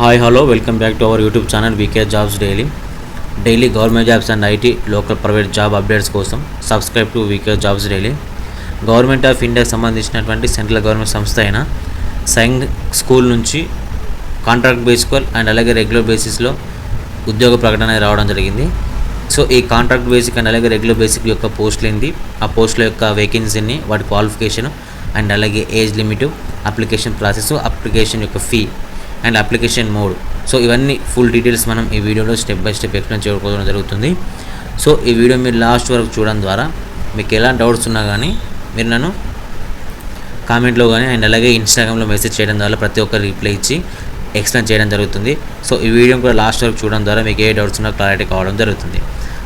Hi hello welcome back to our YouTube channel VK jobs daily daily government jobs and IT local private job updates కోసం subscribe to VK jobs daily government of ఇండియాకి సంబంధించినటువంటి central government సంస్థ అయిన Sainik school నుంచి contract basical and అలాగే regular బేసిస్లో ఉద్యోగ ప్రకటన రావడం జరిగింది. సో ఈ కాంట్రాక్ట్ బేసిక్ అండ్ అలాగే రెగ్యులర్ బేసిక్ యొక్క పోస్టులు ఏంటి ఆ పోస్టుల యొక్క వేకెన్సీని వాటి క్వాలిఫికేషన్ అండ్ అలాగే age limit application process application యొక్క fee and application mode. So ఇవన్నీ ఫుల్ డీటెయిల్స్ మనం ఈ వీడియోలో స్టెప్ బై స్టెప్ ఎక్స్ప్లెయిన్ చేసుకోవడం జరుగుతుంది. సో ఈ వీడియో మీరు లాస్ట్ వరకు చూడడం ద్వారా మీకు ఎలా డౌట్స్ ఉన్నా కానీ మీరు నన్ను కామెంట్లో కానీ అండ్ అలాగే ఇన్స్టాగ్రామ్లో మెసేజ్ చేయడం ద్వారా ప్రతి ఒక్కరు రిప్లై ఇచ్చి ఎక్స్ప్లెయిన్ చేయడం జరుగుతుంది. సో ఈ వీడియో కూడా లాస్ట్ వరకు చూడడం ద్వారా మీకు ఏ డౌట్స్ ఉన్నా క్లారిటీ కావడం జరుగుతుంది.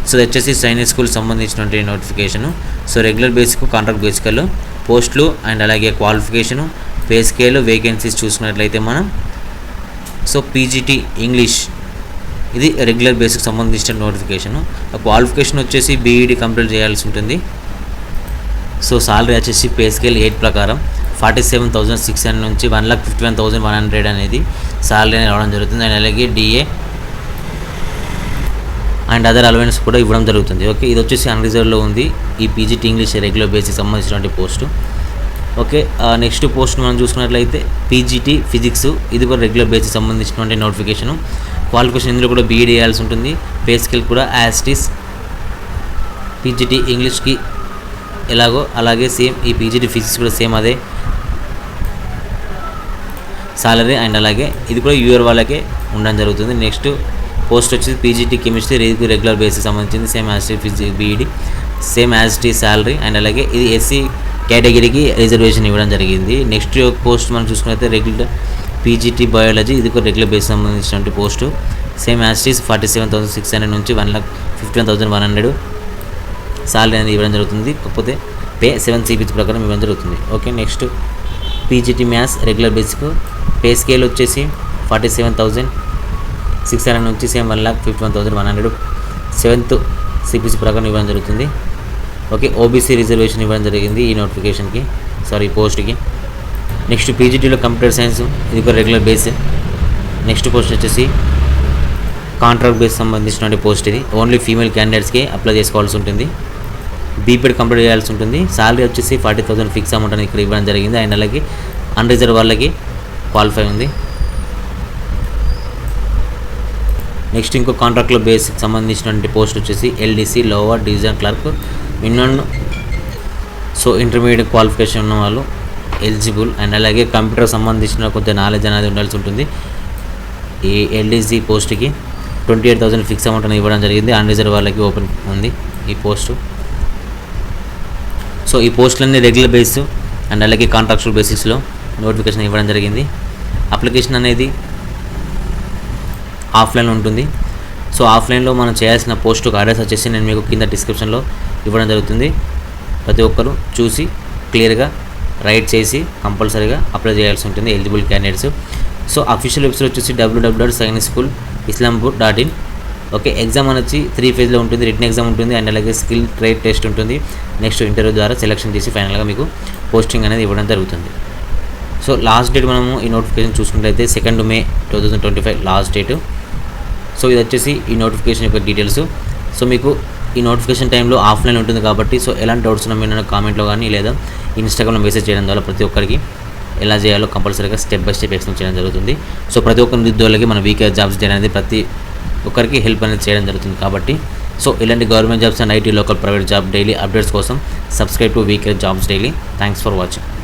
సో వచ్చేసి సైనిక్ స్కూల్ సంబంధించినటువంటి notification. So regular basic contract basical పోస్టులు అండ్ అలాగే క్వాలిఫికేషను పే స్కేలు వేకెన్సీస్ చూసుకున్నట్లయితే మనం సో పీజీటీ ఇంగ్లీష్ ఇది రెగ్యులర్ బేసిక్ సంబంధించిన నోటిఫికేషన్ క్వాలిఫికేషన్ వచ్చేసి బీఈడి కంప్లీట్ చేయాల్సి ఉంటుంది. సో సాలరీ వచ్చేసి పే స్కేల్ ఎయిట్ ప్రకారం forty seven thousand six hundred నుంచి one lakh fifty one thousand one hundred అనేది సాలరీ అనేది రావడం జరుగుతుంది. అండ్ అలాగే డిఏ అండ్ అదర్ అలవెన్స్ కూడా ఇవ్వడం జరుగుతుంది. ఓకే ఇది వచ్చేసి అన్రిజర్వ్లో ఉంది. ఈ పీజీటీ ఇంగ్లీష్ రెగ్యులర్ బేసిక్ సంబంధించినటువంటి పోస్టు ఓకే నెక్స్ట్ పోస్ట్ మనం చూసుకున్నట్లయితే పీజీటీ ఫిజిక్స్ ఇది కూడా రెగ్యులర్ బేసిక్ సంబంధించినటువంటి నోటిఫికేషన్ క్వాలిఫికేషన్ ఇందులో కూడా బీఈడీ వేయాల్సి ఉంటుంది. పే స్కిల్ కూడా యాస్టిస్ పీజీటీ ఇంగ్లీష్కి ఎలాగో అలాగే సేమ్ ఈ పీజీటీ ఫిజిక్స్ కూడా సేమ్ అదే. సాలరీ అండ్ అలాగే ఇది కూడా యూఆర్ వాళ్ళకే ఉండడం జరుగుతుంది. నెక్స్ట్ పోస్ట్ వచ్చేసి పీజీటీ కెమిస్ట్రీ ఇది రెగ్యులర్ బేసిస్ సంబంధించింది. Same as physics BEd same as tea salary and అలాగే ఇది ఎస్సీ కేటగిరీకి రిజర్వేషన్ ఇవ్వడం జరిగింది. నెక్స్ట్ పోస్ట్ మనం చూసుకున్నైతే రెగ్యులర్ పీజీటీ బయాలజీ ఇది కూడా రెగ్యులర్ బేస్ సంబంధించినటువంటి post. Same యాస్టీస్ forty seven thousand six hundred నుంచి one lakh fifty one thousand one hundred salary అనేది ఇవ్వడం జరుగుతుంది. కాకపోతే పే సెవెన్ సిబిస్ ప్రకారం ఇవ్వడం జరుగుతుంది. Okay next PGT maths regular basic pay scale వచ్చేసి forty seven thousand six hundred నుంచి same one lakh fifty one thousand one hundred seventh CPC ప్రకారం ఇవ్వడం జరుగుతుంది. ఓకే ఓబీసీ రిజర్వేషన్ ఇవ్వడం జరిగింది ఈ నోటిఫికేషన్కి సారీ పోస్ట్కి నెక్స్ట్ పీజీటీలో కంప్యూటర్ సైన్స్ ఇది ఒక రెగ్యులర్ బేస్ నెక్స్ట్ పోస్ట్ వచ్చేసి కాంట్రాక్ట్ బేస్ సంబంధించిన పోస్ట్ ఇది. ఓన్లీ ఫీమేల్ క్యాండిడేట్స్కి అప్లై చేసుకోవాల్సి ఉంటుంది. బీపీడ్ కంప్లీట్ చేయాల్సి ఉంటుంది. సాలరీ వచ్చేసి ఫార్టీ థౌసండ్ ఫిక్స్ అమౌంట్ అని ఇక్కడ ఇవ్వడం జరిగింది. అండ్ అలాగే అన్రిజర్వ్ వాళ్ళకి క్వాలిఫై ఉంది. నెక్స్ట్ ఇంకో కాంట్రాక్ట్లో బేసిక్ సంబంధించినటువంటి పోస్ట్ వచ్చేసి ఎల్డీసీ లోవర్ డివిజన్ క్లర్క్ విన్నాను. సో ఇంటర్మీడియట్ క్వాలిఫికేషన్ ఉన్న వాళ్ళు ఎలిజిబుల్ అండ్ అలాగే కంప్యూటర్ సంబంధించిన కొంచెం నాలెడ్జ్ అనేది ఉండాల్సి ఉంటుంది. ఈ ఎల్డీజీ పోస్ట్కి twenty eight thousand fix amount అనేది ఇవ్వడం జరిగింది. అన్రిజర్వ్ వాళ్ళకి ఓపెన్ ఉంది ఈ పోస్టు సో ఈ పోస్టులన్నీ రెగ్యులర్ బేస్ అండ్ అలాగే కాంట్రాక్చువల్ బేసిస్లో నోటిఫికేషన్ ఇవ్వడం జరిగింది. అప్లికేషన్ అనేది ఆఫ్లైన్ ఉంటుంది. సో ఆఫ్లైన్లో మనం చేయాల్సిన పోస్టుకు అడ్రస్ వచ్చేసి నేను మీకు కింద డిస్క్రిప్షన్లో ఇవ్వడం జరుగుతుంది. ప్రతి ఒక్కరు చూసి క్లియర్గా రైట్ చేసి కంపల్సరీగా అప్లై చేయాల్సి ఉంటుంది eligible candidates. So official website వచ్చేసి WWW dot Sainik school Islampur dot in okay exam వచ్చి త్రీ ఫేజ్లో ఉంటుంది రిటర్న్ ఎగ్జామ్ ఉంటుంది అండ్ అలాగే స్కిల్ ట్రేడ్ టెస్ట్ ఉంటుంది. నెక్స్ట్ ఇంటర్వ్యూ ద్వారా సెలెక్షన్ చేసి ఫైనల్గా మీకు పోస్టింగ్ అనేది ఇవ్వడం జరుగుతుంది. సో లాస్ట్ డేట్ మనము ఈ నోటిఫికేషన్ చూసుకున్నట్లయితే second May two thousand twenty five last date. So ఇది వచ్చేసి ఈ నోటిఫికేషన్ యొక్క డీటెయిల్స్ సో మీకు ఈ నోటిఫికేషన్ టైంలో ఆఫ్లైన్ ఉంటుంది కాబట్టి సో ఎలాంటి డౌట్స్ ఉన్నా మీరు కామెంట్లో కానీ లేదా ఇన్స్టాగ్రామ్లో మెసేజ్ చేయడం ద్వారా ప్రతి ఒక్కరికి ఎలా చేయాలో కంపల్సరీగా స్టెప్ బై స్టెప్ ఎక్స్ప్లెయిన్ చేయడం జరుగుతుంది. సో ప్రతి ఒక్క నిరుద్యోగులకి మన వీకే జాబ్స్ చేయడం అనేది ప్రతి ఒక్కరికి హెల్ప్ అనేది చేయడం జరుగుతుంది కాబట్టి సో ఇలాంటి government jobs and IT local private job daily updates కోసం subscribe to VK jobs daily thanks for watching